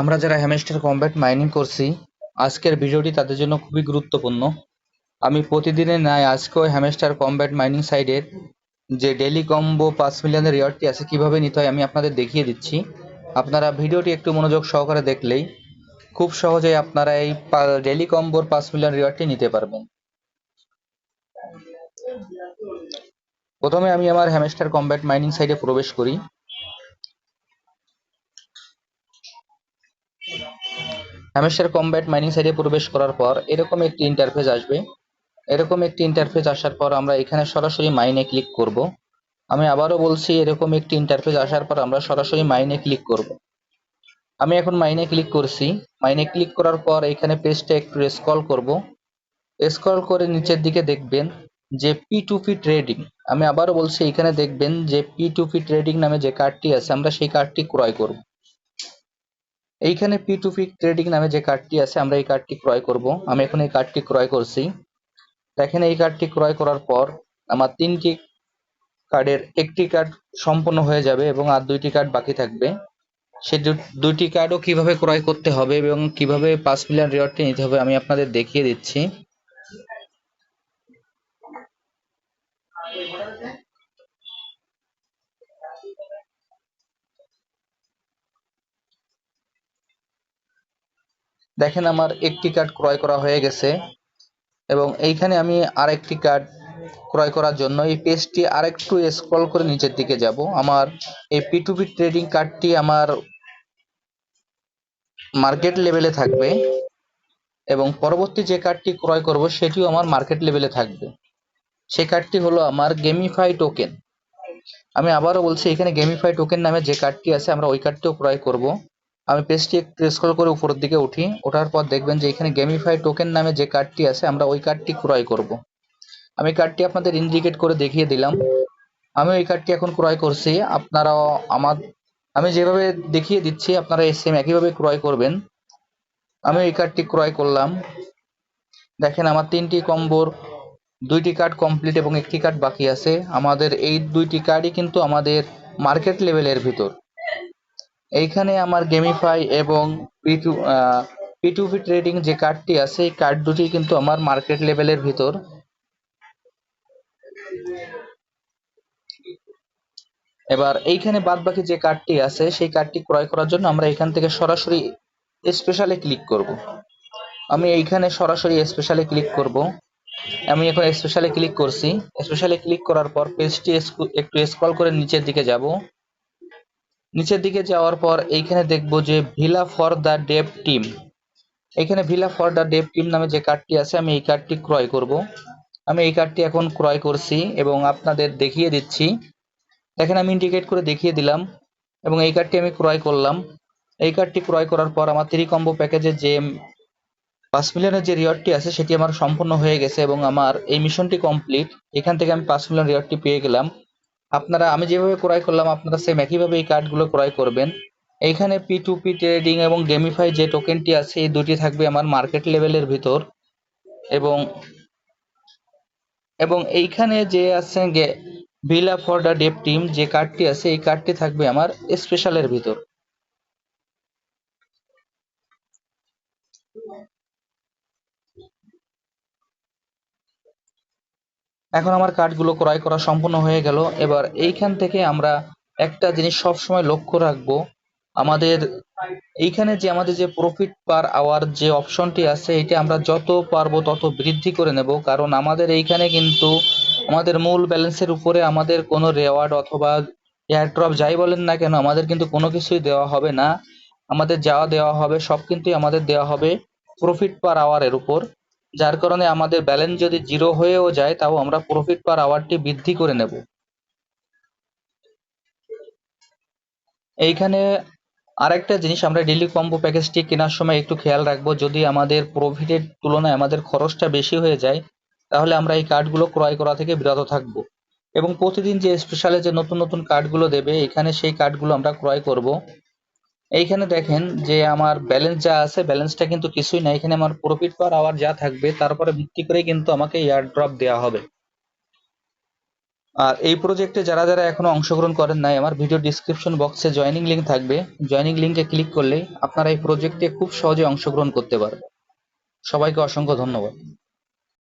আমরা যারা hamster combat mining করছি, আজকের ভিডিওটি তাদের জন্য খুবই গুরুত্বপূর্ণ। আমি প্রতিদিনের ন্যায় আজকেও হ্যামস্টার কম্ব্যাট মাইনিং সাইডের যে ডেলি কম্বো পাঁচ মিলিয়নের রিওয়ার্ডটি আছে, কীভাবে নিতে হয় আমি আপনাদের দেখিয়ে দিচ্ছি। আপনারা ভিডিওটি একটু মনোযোগ সহকারে দেখলেই খুব সহজেই আপনারা এই ডেলি কম্বোর পাঁচ মিলিয়ন রিওয়ার্ডটি নিতে পারবেন। প্রথমে আমি আমার হ্যামস্টার কমব্যাট মাইনিং সাইডে প্রবেশ করি। হ্যামস্টার কমব্যাট মাইনিং সাইডে প্রবেশ করার পর এরকম একটি ইন্টারফেস আসবে। এরকম একটি ইন্টারফেস আসার পর আমরা এখানে সরাসরি মাইনে ক্লিক করব। আমি আবারও বলছি, এরকম একটি ইন্টারফেস আসার পর আমরা সরাসরি মাইনে ক্লিক করব। আমি এখন মাইনে ক্লিক করছি। মাইনে ক্লিক করার পর এখানে পেজটা একটু স্ক্রল করব। স্ক্রল করে নিচের দিকে দেখবেন যে পি টু পি ট্রেডিং আমি আবারও বলছি, এখানে দেখবেন যে পি টু পি ট্রেডিং নামে যে কার্ডটি আছে, আমরা সেই কার্ডটি ক্রয় করব। এইখানে পি টু পি ট্রেডিং নামে যে কার্ডটি আছে, আমরা এই কার্ডটি ক্রয় করব। আমি এখন এই কার্ডটি ক্রয় করছি। দেখেন, এই কার্ডটি ক্রয় করার পর আমার তিনটি কার্ডের একটি কার্ড সম্পূর্ণ হয়ে যাবে এবং আর দুইটি কার্ড বাকি থাকবে। সে দুইটি কার্ডও কীভাবে ক্রয় করতে হবে এবং কীভাবে পাঁচ মিলিয়ন রিওয়ার্ডটি নিতে হবে আমি আপনাদের দেখিয়ে দিচ্ছি। দেখেন আমার একটি কার্ড ক্রয় করা হয়ে গেছে এবং এইখানে আমি আরেকটি কার্ড ক্রয় করার জন্য এই পেজটি আরেকটু স্ক্রল করে নিচের দিকে যাব। আমার এই পি ট্রেডিং কার্ডটি আমার মার্কেট লেভেলে থাকবে এবং পরবর্তী যে কার্ডটি ক্রয় করব সেটিও আমার মার্কেট লেভেলে থাকবে। সেই কার্ডটি হলো আমার গেমিফাই টোকেন আমি আবারও বলছি, এখানে গেমিফাই টোকেন নামে যে কার্ডটি আছে, আমরা ওই কার্ডটিও ক্রয় করব। আমি পেজটি একটু স্ক্রল করে উপরের দিকে উঠি। ওঠার পর দেখবেন যে এখানে গেমিফাই টোকেন নামে যে কার্ডটি আছে, আমরা ওই কার্ডটি ক্রয় করব। আমি কার্ডটি আপনাদের ইন্ডিকেট করে দেখিয়ে দিলাম। আমি ওই কার্ডটি এখন ক্রয় করছি। আপনারাও আমার, আমি যেভাবে দেখিয়ে দিচ্ছি, আপনারা এই সেম একইভাবে ক্রয় করবেন। আমি এই কার্ডটি ক্রয় করলাম। দেখেন আমার তিনটি কম্বোর দুইটি কার্ড কমপ্লিট এবং একটি কার্ড বাকি আছে। আমাদের এই দুইটি কার্ডই কিন্তু আমাদের মার্কেট লেভেলের ভিতর। এইখানে আমার গেমিফাই এবং P to P P trading যে কার্ডটি আছে, এই কার্ড দুটি কিন্তু আমার মার্কেট লেভেলের ভিতর। এবার এইখানে বাদ বাকি যে কার্ডটি আছে, সেই কার্ডটি ক্রয় করার জন্য আমরা এখান থেকে সরাসরি স্পেশালে ক্লিক করব। আমি এইখানে সরাসরি স্পেশালে ক্লিক করব। আমি এখন স্পেশালে ক্লিক করছি। স্পেশালে ক্লিক করার পর পেজটি একটু স্ক্রল করে নিচের দিকে যাব। নিচের দিকে যাওয়ার পর এইখানে দেখব যে villa for the dev team এখানে villa for the dev team নামে যে কার্ডটি আছে, আমি এই কার্ডটি ক্রয় করব। আমি এই কার্ডটি এখন ক্রয় করছি এবং আপনাদের দেখিয়ে দিচ্ছি। দেখেন, আমি ইন্ডিকেট করে দেখিয়ে দিলাম এবং এই কার্ডটি আমি ক্রয় করলাম। এই কার্ডটি ক্রয় করার পর আমার থ্রি কম্বো প্যাকেজের যে পাঁচ মিলিয়নের যে রিওয়ার্ডটি আছে, সেটি আমার সম্পূর্ণ হয়ে গেছে এবং আমার এই মিশনটি কমপ্লিট। এখান থেকে আমি পাঁচ মিলিয়ন রিওয়ার্ডটি পেয়ে গেলাম। আপনারা, আমি যেভাবে ক্রয় করলাম, আপনারা সেম একইভাবে এই কার্ডগুলো ক্রয় করবেন। এইখানে পি টু পি ট্রেডিং এবং গেমিফাই যে টোকেনটি আছে, এই দুটি থাকবে আমার মার্কেট লেভেলের ভিতর। এবং এবং এইখানে যে আছে villa for the dev team যে কার্ডটি আছে, এই কার্ডটি থাকবে আমার স্পেশালের ভিতর। এখন আমার কার্ডগুলো ক্রয় করা সম্পূর্ণ হয়ে গেল। এবার এইখান থেকে আমরা একটা জিনিস সব সময় লক্ষ্য রাখব। আমাদের এইখানে যে আমাদের যে প্রফিট পার আওয়ার যে অপশনটি আছে এটা আমরা যত পারব তত বৃদ্ধি করে নেব। কারণ আমাদের এইখানে কিন্তু আমাদের মূল ব্যালেন্সের উপরে আমাদের কোনো রেওয়ার্ড অথবা এয়ারড্রপ যাই বলেন না কেন, আমাদের কিন্তু কোনো কিছুই দেওয়া হবে না। আমাদের যাওয়া দেওয়া হবে সব কিন্তু আমাদের দেওয়া হবে প্রফিট পার আওয়ারের উপর। যার কারণে আমাদের ব্যালেন্স যদি জিরো হয়েও যায়, তাও আমরা প্রফিট পার আওয়ারটি বৃদ্ধি করে নেব। এইখানে আরেকটা জিনিস, আমরা ডেলি কম্বো প্যাকেজটি কেনার সময় একটু খেয়াল রাখব। যদি আমাদের প্রফিটের তুলনায় আমাদের খরচটা বেশি হয়ে যায়, তাহলে আমরা এই কার্ডগুলো ক্রয় করা থেকে বিরত থাকব। এবং প্রতিদিন যে স্পেশালে যে নতুন নতুন কার্ডগুলো দেবে, এখানে সেই কার্ডগুলো আমরা ক্রয় করব। এইখানে দেখেন যে আমার ব্যালেন্স যা আছে ব্যালেন্সটা কিন্তু কিছুই না। এখানে আমার প্রফিট পার আওয়ার যা থাকবে, তারপরে ভিত্তি করে কিন্তু আমাকে এয়ার ড্রপ দেওয়া হবে। আর এই প্রজেক্টে যারা যারা এখনও অংশগ্রহণ করেন নাই, আমার ভিডিও ডিসক্রিপশন বক্সে জয়েনিং লিঙ্ক থাকবে। জয়েনিং লিংকে ক্লিক করলে আপনারা এই প্রজেক্টে খুব সহজে অংশগ্রহণ করতে পারবেন। সবাইকে অসংখ্য ধন্যবাদ।